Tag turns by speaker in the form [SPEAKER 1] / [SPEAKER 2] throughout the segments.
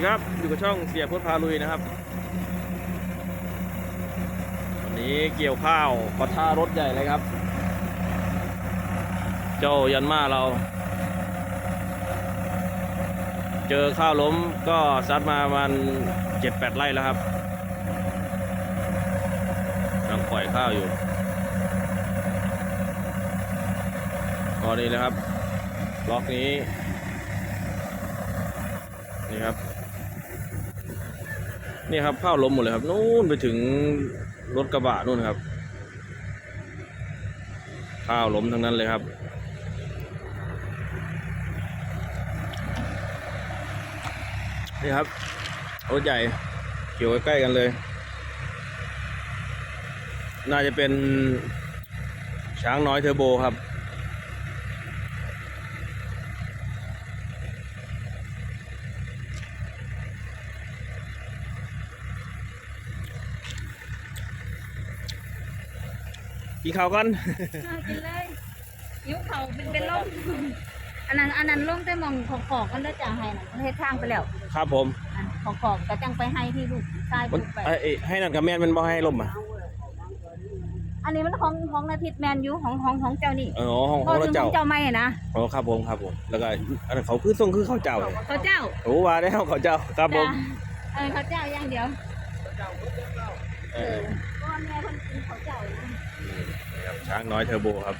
[SPEAKER 1] ดีครับอยู่กับช่องเสียพุทธพาลุยนะครับ วันนี้เกี่ยวข้าวปะท่ารถใหญ่เลยครับ เจ้ายันมาเรา เจอข้าวล้มก็ซัดมาประมันเจ็ดแปดไร่แล้วครับกำลังปล่อยข้าวอยู่ตอนนี้นะครับ ล็อกนี้นี่ครับ นี่ครับข้าวล้มหมดเลยครับนู่นไปถึงรถกระบะนู่นครับข้าวล้มทั้งนั้นเลยครับ นี่ครับรถใหญ่เกี่ยวใกล้ๆกันเลย น่าจะเป็นช้างน้อยเทอร์โบครับ กินข้าวกัน
[SPEAKER 2] เอากินเลยยิ้วเขาเป็นเป็นลมอันนั้นอันนั้นลงแต่มองของขอกกันแล้วจะให้น่ะเฮ็ดทางไปแล้ว
[SPEAKER 1] ครับผม
[SPEAKER 2] อันของขอกก็จังไปให้ที่ลูกชาย
[SPEAKER 1] มัน
[SPEAKER 2] ลูกไป
[SPEAKER 1] เอ้ยเอ้ยให้นั่นกับแม่นมันบ่ให้ลมอะ
[SPEAKER 2] อันนี้มันของของนาทิตแมนยูของของของเจ้านี่
[SPEAKER 1] เออห้องข
[SPEAKER 2] ก็
[SPEAKER 1] อง
[SPEAKER 2] ถึ
[SPEAKER 1] เรา
[SPEAKER 2] งข
[SPEAKER 1] เจ้า
[SPEAKER 2] องเจ้าไม่นะ
[SPEAKER 1] อ๋อครับผมครับผมแล้วก็อันนั้นเขาคือส่งคือข้าวเจ้าเลย
[SPEAKER 2] เขาเจ้า
[SPEAKER 1] โอ้ว่าแล้วเขาเจ้าครับผม
[SPEAKER 2] จ้ะเออเขาเจ้าอย่างเดียว
[SPEAKER 1] เอ
[SPEAKER 2] เอ
[SPEAKER 1] อ
[SPEAKER 2] อเพราะว่าแม่คนกินเขาเจ้านะ
[SPEAKER 1] นี่ครับช้างน้อยเทอร์โบครับ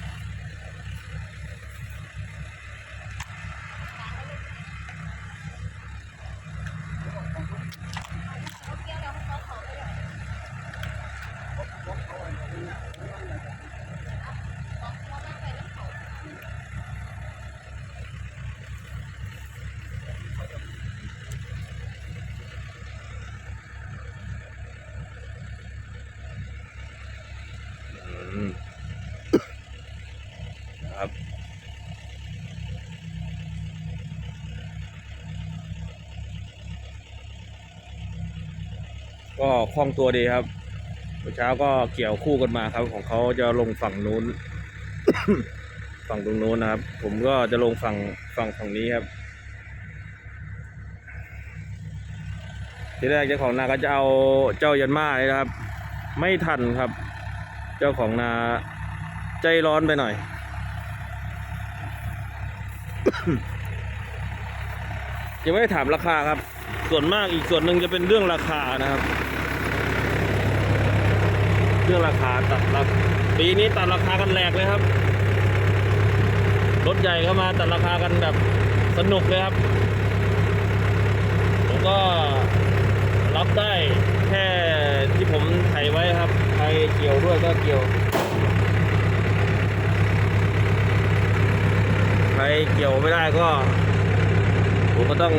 [SPEAKER 1] ก็คล่องตัวดีครับเมื่อเช้าก็เกี่ยวคู่กันมาครับ ของเขาจะลงฝั่งนู้น ฝั่งตรงนู้นนะครับ ผมก็จะลงฝั่งฝั่งฝั่งนี้ครับ ทีแรกเจ้าของนาก็จะเอาเจ้ายันมาเลยนะครับ ไม่ทันครับ เจ้าของนาใจร้อนไปหน่อยยังไม่ได้ถามราคาครับ ส่วนมากอีกส่วนหนึ่งจะเป็นเรื่องราคานะครับ เรื่องราคาตัดราปีนี้ตัดราคากันแหลกเลยครับ รถใหญ่เข้ามาตัดราคากันแบบสนุกเลยครับ ผมก็รับได้แค่ที่ผมไถไว้ครับ ใครเกี่ยวด้วยก็เกี่ยว ใครเกี่ยวไม่ได้ก็ ผมก็ต้อง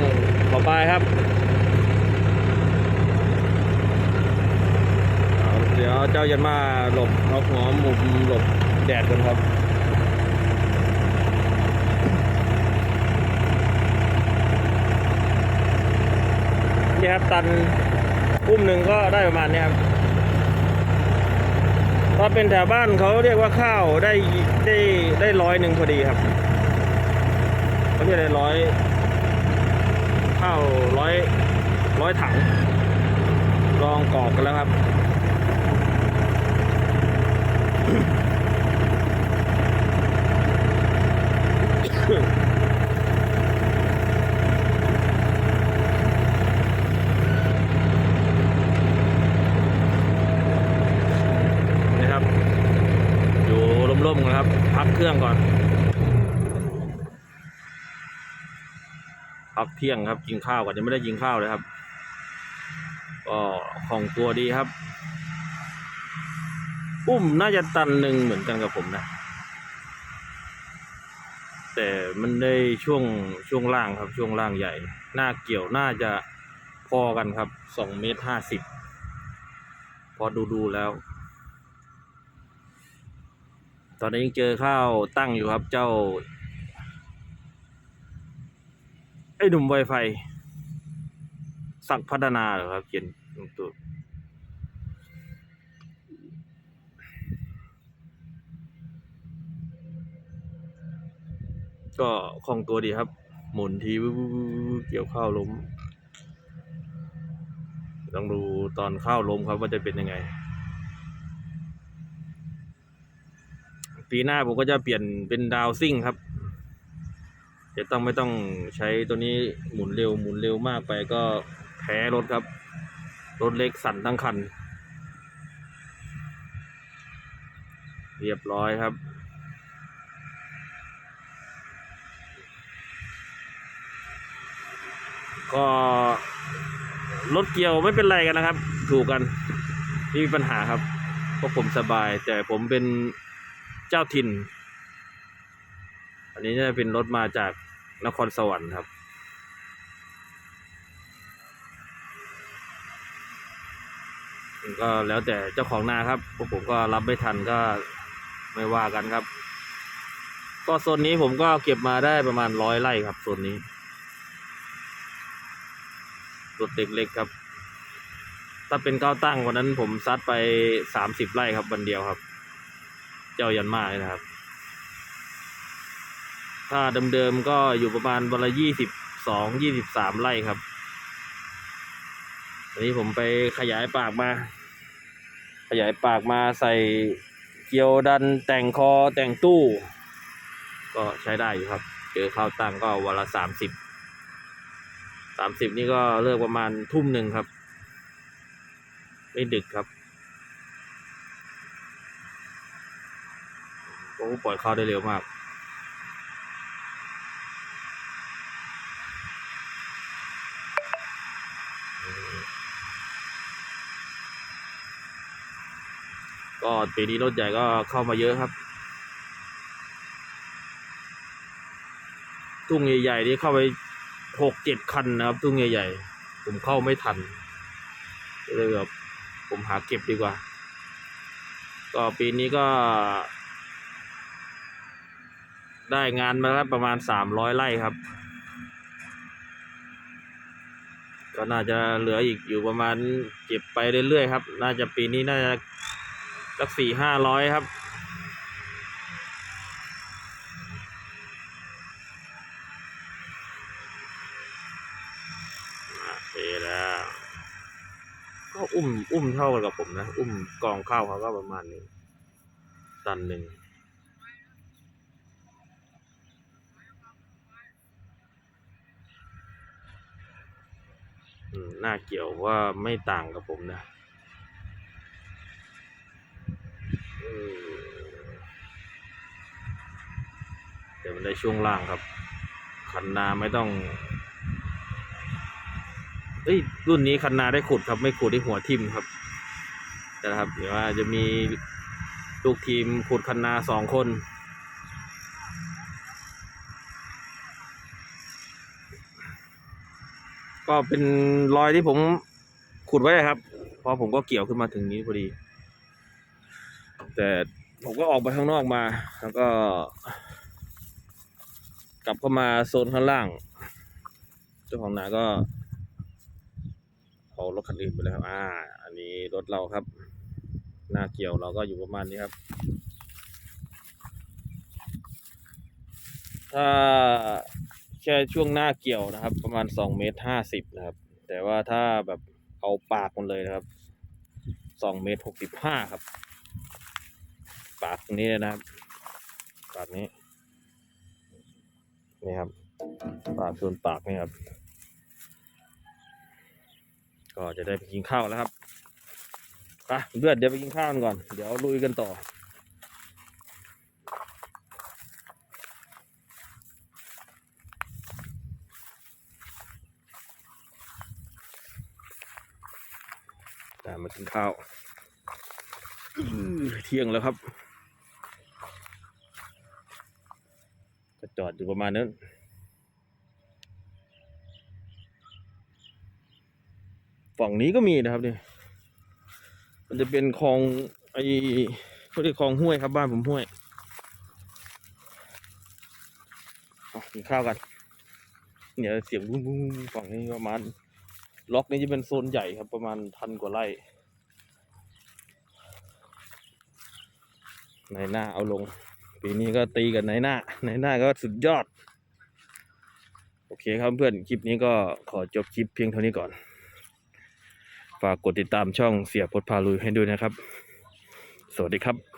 [SPEAKER 1] ขอบายครับเอาเดี๋ยวเจ้ายันมาหลบเอาหัวมุมหลบแดดกันครับนี่ครับตันอุ้มหนึ่งก็ได้ประมาณเนี้ยครับถ้าเป็นแถวบ้านเขาเรียกว่าข้าวได้ได้ได้ร้อยหนึ่งพอดีครับเขาเรียกได้ร้อยข้าวร้อยร้อยถังลองกรอกกันแล้วครับ นี่ครับ อยู่ร่มๆกันครับ พักเครื่องก่อน พักเที่ยงครับ กินข้าวก่อนยังไม่ได้กินข้าวเลยครับ ก็ของตัวดีครับ อุ้มน่าจะตันหนึ่งเหมือนกันกับผมนะ แต่มันได้ช่วงช่วงล่างครับช่วงล่างใหญ่ หน้าเกี่ยวน่าจะพอกันครับสองเมตรห้าสิบพอดูดูแล้ว ตอนนี้ยังเจอข้าวตั้งอยู่ครับเจ้า ไอ้หนุ่มไวไฟสักพัฒนาเหรอครับเขียนตัว ก็คล่องตัวดีครับ หมุนทีวืบๆๆๆเกี่ยวข้าวล้มต้องดูตอนข้าวล้มครับว่าจะเป็นยังไง ปีหน้าผมก็จะเปลี่ยนเป็นดาวซิ่งครับ จะต้องไม่ต้องใช้ตัวนี้หมุนเร็วหมุนเร็วมากไปก็แพ้รถครับ รถเล็กสั่นทั้งคัน เรียบร้อยครับ ก็รถเกี่ยวไม่เป็นไรกันนะครับ ถูกกันไม่มีปัญหาครับเพราะผมสบาย แต่ผมเป็นเจ้าถิ่น อันนี้จะเป็นรถมาจากนครสวรรค์ครับ ก็แล้วแต่เจ้าของนาครับพวกผมก็รับไม่ทันก็ไม่ว่ากันครับ ก็โซนนี้ผมก็เก็บมาได้ประมาณร้อยไร่ครับโซนนี้ รถเล็กครับ ถ้าเป็นก้าวตั้งวันนั้นผมซัดไปสามสิบไร่ครับวันเดียวครับ เจ้ายันมาเลยนะครับ ถ้าเดิมๆก็อยู่ประมาณวันละยี่สิบสองยี่สิบสามไร่ครับอันนี้ผมไปขยายปากมา ขยายปากมาใส่เกียวดันแต่งคอแต่งตู้ ก็ใช้ได้อยู่ครับ เจอข้าวตั้งก็วันละสามสิบามสิบนี่ก็เลิกประมาณทุ่มหนึ่งครับ ไม่ดึกครับโอ้ปล่อยข้าวได้เร็วมากก็ปีนี้รถใหญ่ก็เข้ามาเยอะครับ ทุ่งใหญ่ๆนี่เข้าไป หกเจ็ดคันนะครับทุ่งใหญ่ๆ ผมเข้าไม่ทันเลยแบบผมหาเก็บดีกว่า ก็ปีนี้ก็ ได้งานมาแล้วประมาณสามร้อยไร่ครับ ก็น่าจะเหลืออีกอยู่ประมาณเก็บไปเรื่อยๆครับ น่าจะปีนี้น่าจะสักสี่ห้าร้อยครับ โอเคแล้ว ก็ อุ้มอุ้มเท่ากันกับผมนะ อุ้มกองข้าวเขาก็ประมาณนี้ตันหนึ่งอืมน่าเกี่ยวว่าไม่ต่างกับผมนะเออแต่มันได้ช่วงล่างครับคันนาไม่ต้อง เอ้ยรุ่นนี้คันนาได้ขุดครับ ไม่ขุดที่หัวทิมครับนะครับเดี๋ยวว่าจะมีลูกทีมขุดคันนาสองคนก็เป็นรอยที่ผมขุดไว้ครับเพราะผมก็เกี่ยวขึ้นมาถึงนี้พอดี แต่ผมก็ออกไปข้างนอกมา แล้วก็ กลับเข้ามาโซนข้างล่าง เจ้าของนาก็ เอารถคันอื่นไปแล้วครับ อ่า อันนี้รถเราครับ หน้าเกี่ยวเราก็อยู่ประมาณนี้ครับ ถ้าแค่ช่วงหน้าเกี่ยวนะครับ ประมาณสองเมตรห้าสิบนะครับ แต่ว่าถ้าแบบเอาปากมันเลยนะครับสองเมตรหกสิบห้าครับ ปากตรงนี้นะครับ ปากนี้ นี่ครับ ปากส่วนปากนี่ครับ ก็จะได้ไปกินข้าวแล้วครับไปเลือดเดี๋ยวไปกินข้าวกันก่อน เดี๋ยวลุยกันต่อตามมากินข้าวเที่ยงแล้วครับ ก็จอดอยู่ประมาณนั้น ฝั่งนี้ก็มีนะครับเนี่ยมันจะเป็นคลองไอ้เขาเรียกคลองห้วยครับ บ้านผมห้วยกินข้าวกันเดี๋ยเสียงวุ้งวุ้งวุ้งฝั่งนี้ประมาณ ล็อกนี้จะเป็นโซนใหญ่ครับ ประมาณพันกว่าไร่ในหน้าเอาลง ปีนี้ก็ตีกันในหน้า ในหน้าก็สุดยอด โอเคครับเพื่อน คลิปนี้ก็ขอจบคลิปเพียงเท่านี้ก่อน ฝากกดติดตามช่องเสียพดพาลุยให้ด้วยนะครับ สวัสดีครับ